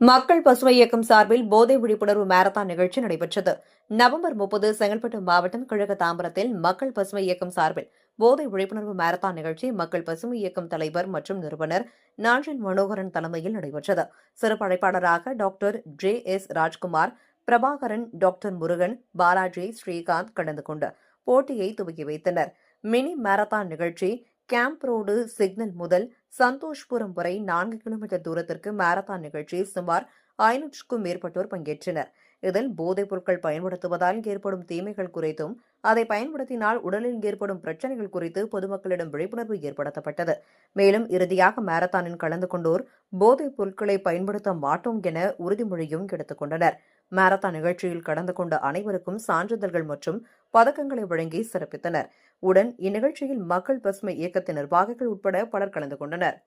மக்கள் பசுமை இயக்கம் சார்பில் போதை விழிப்புணர்வு மாரத்தான் நிகழ்ச்சி நடைபெற்றது. நவம்பர் முப்பது செங்கல்பட்டு மாவட்டம் கிழக்கு தாம்பரத்தில் மக்கள் பசுமை இயக்கம் சார்பில் போதை விழிப்புணர்வு மாரத்தான் நிகழ்ச்சி மக்கள் பசுமை இயக்கம் தலைவர் மற்றும் நிறுவனர் நாஞ்சன் மனோகரன் தலைமையில் நடைபெற்றது. சிறப்பு அழைப்பாளராக doctor J S Rajkumar Prabhakaran doctor Murugan Balaji Srikanth கலந்து கொண்டு போட்டியை துவக்கி வைத்தனர். மினி மாரத்தான் நிகழ்ச்சி கேம்ப் ரோடு சிக்னல் முதல் சந்தோஷ்புரம் வரை நான்கு கிலோமீட்டர் தூரத்திற்கு மாரத்தான் நிகழ்ச்சியில் சுமார் ஐநூற்றுக்கும் மேற்பட்டோர் பங்கேற்றனர். இதில் போதைப் பொருட்கள் பயன்படுத்துவதால் ஏற்படும் தீமைகள் குறித்தும் அதை பயன்படுத்தினால் உடலில் ஏற்படும் பிரச்சனைகள் குறித்து பொதுமக்களிடம் விழிப்புணர்வு ஏற்படுத்தப்பட்டது. மேலும் இறுதியாக மாரத்தானில் கலந்து கொண்டோர் போதைப் பொருட்களை பயன்படுத்த மாட்டோம் என உறுதிமொழியும் எடுத்துக் கொண்டனர். மாரத்தான் நிகழ்ச்சியில் கலந்து கொண்ட அனைவருக்கும் சான்றிதழ்கள் மற்றும் பதக்கங்களை வழங்கி சிறப்பித்தனர். உடன் இந்நிகழ்ச்சியில் மக்கள் பசுமை இயக்கத்தின் நிர்வாகிகள் உட்பட பலர் கலந்து கொண்டனர்.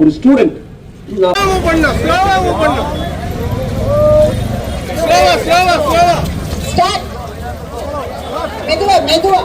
ஒரு ஸ்டூடெண்ட் ஸ்டார்ட் மெதுவா மெதுவா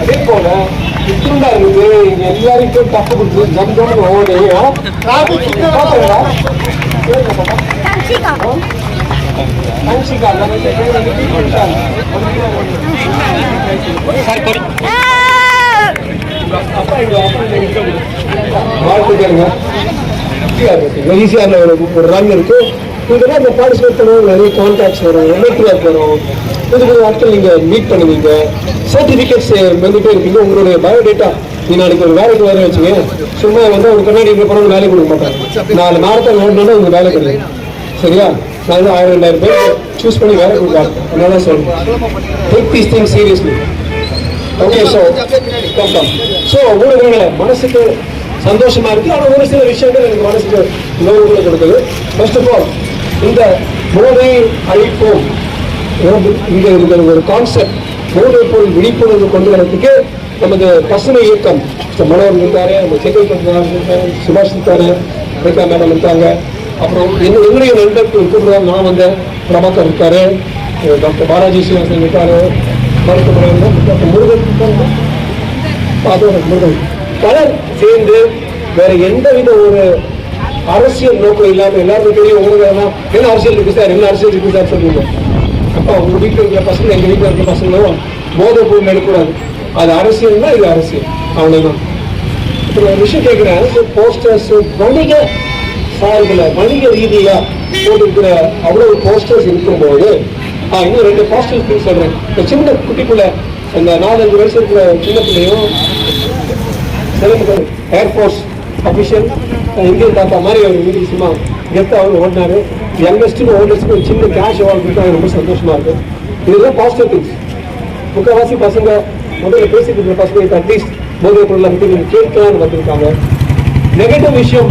அதே போல இத்திருந்தா இருக்குது இங்க எல்லாருக்கும் தப்பு கொடுத்து ஜம் ஜம்னு ஓடி ஹன்ஷிகா நம்ம பேர் ஈஸியாக ஒரு ஒரு ரன் இருக்கு. இதெல்லாம் இந்த பார்ட்டிசிபேட் பண்ணுவோம் நிறைய கான்டாக்ட்ஸ் வரும். நெட்ஒர்க் வரும். புது புது ஆட்கள் நீங்கள் மீட் பண்ணுவீங்க. சர்டிஃபிகேட்ஸ் வந்துட்டே இருப்பீங்க. உங்களுடைய பயோடேட்டா நீ நாளைக்கு ஒரு வேலைக்கு வர வச்சுங்க சும்மா வந்து ஒரு கண்ணாடி இங்கே போனால் வேலை கொடுக்க மாட்டாங்க. நாலு மாரத்தான் ஓடணும்னா உங்க வேலை கிடையாது. சரியா? நான் வந்து ஆயிரம் ரெண்டாயிரம் பேர் சூஸ் பண்ணி வேலை கொடுக்கலாம் அதனால சொல்றேன் take these thing seriously okay so come come so ஊடகங்களை மனசுக்கு சந்தோஷமா இருக்கு. ஆனால் ஒரு சில விஷயங்கள் எனக்கு மனசுக்கு உணர்வுகளை கொடுக்குது. ஃபர்ஸ்ட் ஆஃப் ஆல் இந்த போதை அழிப்போம். இங்க இருக்கிற ஒரு கான்செப்ட் போதைப் பொருள் விழிப்புணர்வு கொண்டு வரதுக்கு நமது பசுமை இயக்கம் மிஸ்டர் மனோகர் இருக்காரு நம்ம செங்கல்பட்டு இருக்காரு சுபாஷ் இருந்தாரு ரேகா மேடம் இருந்தாங்க அப்புறம் என்னுடைய நண்பர் கூப்பிடுறாங்க நான் வந்தேன் பிரபாகர் இருக்காரு. டாக்டர் பாலாஜி சிவாசன் இருக்காரு. மருத்துவமனை டாக்டர் முருகன் இருக்காங்க முருகன். பலர் சேர்ந்து வேற எந்தவித ஒரு அரசியல் நோக்கம் இல்லாமல் எல்லாருக்கும் தெரியும் உங்களுக்கு என்ன அரசியல் இருக்கு சார்? என்ன அரசியல் இருக்கு சார் சொல்லுங்க. அப்பா உங்க வீட்டில் இருக்கிற பசங்க எங்க வீட்டில் இருக்கிற பசங்களும் போதை பொருள் எடுக்கக்கூடாது. அது அரசியல்னா இது அரசியல். அவ்வளவுதான். இப்போ ஒரு விஷயம் கேட்கிறேன் போஸ்டர்ஸ் வணிக சார்பில் வணிக ரீதியா போட்டிருக்கிற அவ்வளவு போஸ்டர்ஸ் இருக்கும்போது இன்னும் ரெண்டு போஸ்டர்ஸ் சொல்றேன். இந்த சின்ன குட்டிக்குள்ள அந்த நாலஞ்சு வயசு இருக்கிற சின்ன பிள்ளையும் சிலம்பு ஏர்ஃபோர்ஸ் அஃபிஷியல் இந்தியன் தாத்தா மாதிரி அவர் வீட்டுக்கு சும்மா கெத்த அவர் ஓடினார். யங்கஸ்ட்டுக்கு ஓல்டஸ்ட்டுக்கு ஒரு சின்ன கேஷ் வாழ்க்கை ரொம்ப சந்தோஷமாக இருக்குது இதுதான் பாசிட்டிவ் திங்ஸ் முக்கால்வாசி பசங்க முதல்ல பேசிட்டு இருக்கிற பசங்க அட்லீஸ்ட் போதை பொருளை பற்றி கேட்கலாம்னு வந்திருக்காங்க. நெகட்டிவ் விஷயம்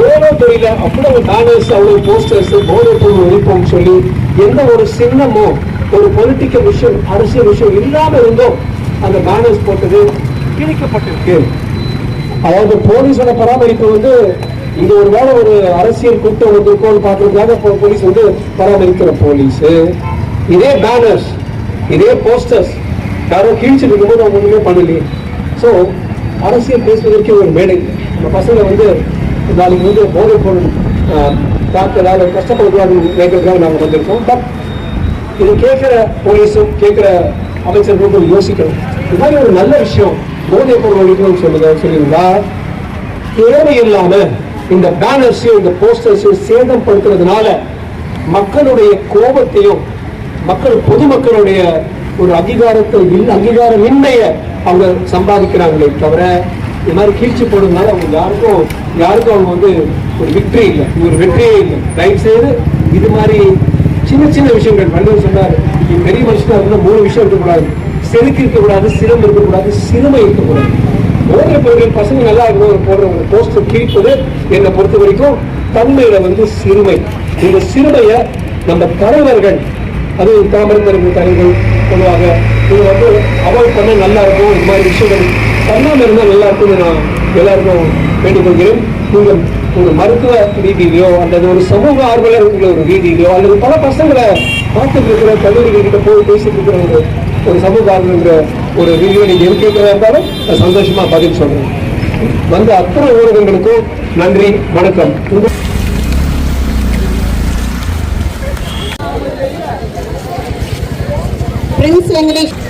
எவ்வளோ தெரியல அவ்வளவு பேனர்ஸ் அவ்வளோ போஸ்டர்ஸ் போதை பொருள் ஒழிப்போம்னு சொல்லி எந்த ஒரு சின்னமோ ஒரு பொலிட்டிக்கல் விஷயம் அரசியல் விஷயம் இல்லாமல் இருந்தோ அந்த பேனர்ஸ் போட்டது கிழிக்கப்பட்டிருக்கு. அதாவது போலீஸோட பராமரிப்பு வந்து இது ஒரு வேலை ஒரு அரசியல் கூட்டம் வந்திருக்கோம்னு பாக்குறதுக்காக போ- போலீஸ் வந்து பராமரிக்கிற போலீஸ். இதே பேனர்ஸ் இதே போஸ்டர்ஸ் யாரோ கீழ்ச்சிட்டு இருக்கும்போது அவங்க ஒண்ணுமே பண்ணலையே. ஸோ அரசியல் பேசுவதற்கு ஒரு மேடை. நம்ம பசங்க வந்து நாளைக்கு வந்து போதை பொருள் ஆஹ், தாக்குதலால் கஷ்டப்படுறதுக்காக கேட்கறதுக்காக நாங்கள் வந்திருக்கோம். பட் இது கேட்குற போலீஸும் கேட்குற அமைச்சர்களுக்கும் யோசிக்கணும். இது மாதிரி ஒரு நல்ல விஷயம். போதை பொருள் ஒழிக்கணும்னு சொல்லுங்க சொல்லியிருந்தா தேவையில்லாம இந்த பேனர்ஸையும் இந்த போஸ்டர்ஸையும் சேதம் படுத்துறதுனால மக்களுடைய கோபத்தையும் மக்கள் பொதுமக்களுடைய ஒரு அங்கீகாரத்தை இல்லை அங்கீகாரம் இன்மைய அவங்க சம்பாதிக்கிறாங்களே தவிர இது மாதிரி கீழ்ச்சி போடுறதுனால அவங்க யாருக்கும் யாருக்கும் அவங்க வந்து ஒரு விக்டரி இல்லை. ஒரு வெற்றியே இல்லை. தயவு செய்து இது மாதிரி சின்ன சின்ன விஷயங்கள். வள்ளுவர் சொன்னார் நீ பெரிய மனுஷனா இருந்தால் மூணு விஷயம் இருக்கக்கூடாது. செருக்கு இருக்கக்கூடாது சிரம் இருக்கக்கூடாது சிறுமை இருக்கக்கூடாது. ஓடுற பொருட்கள் பசங்க நல்லா இருக்கணும் ஒரு போடுற ஒரு போஸ்டர் கிழிப்பது என்னை பொறுத்த வரைக்கும் தன்மையில வந்து சிறுமை. இந்த சிறுமையை நம்ம தலைவர்கள் அது தாமிரபரணி தலைவர்கள் பொதுவாக இது வந்து அவாய்ட் பண்ண நல்லா இருக்கும் இது மாதிரி விஷயங்கள் பண்ணாமல் இருந்தால் நல்லா இருக்கும்னு நான் எல்லாருக்கும் வேண்டிக்கொள்கிறேன் நீங்கள் ஒரு மருத்துவ ரீதியிலையோ அல்லது ஒரு சமூக ஆர்வலர் இருக்கிற ஒரு ரீதியிலையோ அல்லது பல பசங்களை பார்த்துட்டு இருக்கிற கல்லூரிகள் கிட்ட போய் பேசிட்டு இருக்கிற ஒரு ஒரு சமூக ஆர்வலர் ஒரு ரீதியில் நீங்கள் எது இருந்தாலும் நான் சந்தோஷமாக பதில் சொல்கிறேன் வந்த அத்தனை ஊடகங்களுக்கும் நன்றி வணக்கம். Prince Prince